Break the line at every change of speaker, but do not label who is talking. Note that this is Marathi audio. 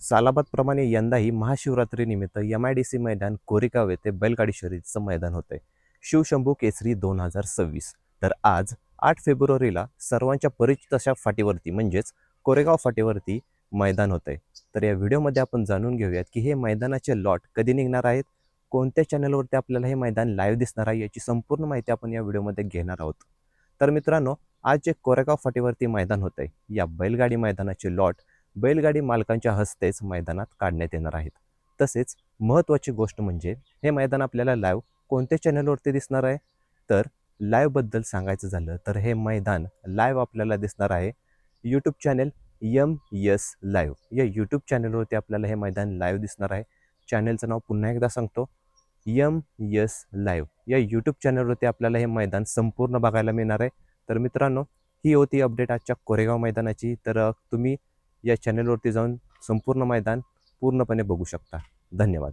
सालाबादप्रमाणे यंदाही महाशिवरात्रीनिमित्त एम आय डी सी मैदान कोरेगाव येथे बैलगाडी शर्यतीचं मैदान होतं. आहे शिवशंभू केसरी दोन हजार सव्वीस. तर आज आठ फेब्रुवारीला सर्वांच्या परिचित अशा फाटीवरती म्हणजेच कोरेगाव फाटीवरती मैदान होते. तर या व्हिडिओमध्ये आपण जाणून घेऊयात की हे मैदानाचे लॉट कधी निघणार आहेत? कोणत्या चॅनलवरती आपल्याला हे मैदान लाईव्ह दिसणार आहे याची संपूर्ण माहिती आपण या व्हिडिओमध्ये घेणार आहोत. तर मित्रांनो आज जे कोरेगाव फाटीवरती मैदान होते आहे या बैलगाडी मैदानाचे लॉट बैलगाडी मालकांच्या हस्तेच मैदानात काढण्यात येणार आहेत. तसेच महत्त्वाची गोष्ट म्हणजे हे मैदान आपल्याला लाईव्ह कोणत्या चॅनलवरती दिसणार आहे? तर लाईव्हबद्दल सांगायचं झालं तर हे मैदान लाईव्ह आपल्याला दिसणार आहे. YouTube channel M S live या यूट्यूब चॅनलवरती आपल्याला हे मैदान लाईव्ह दिसणार आहे. चॅनलचं नाव पुन्हा एकदा सांगतो. यम यस लाईव्ह या यूट्यूब चॅनलवरती आपल्याला हे मैदान संपूर्ण बघायला मिळणार आहे. तर मित्रांनो ही होती अपडेट आजच्या कोरेगाव मैदानाची. तर तुम्ही या चॅनलवरती जाऊन संपूर्ण मैदान पूर्णपणे बघू शकता. धन्यवाद.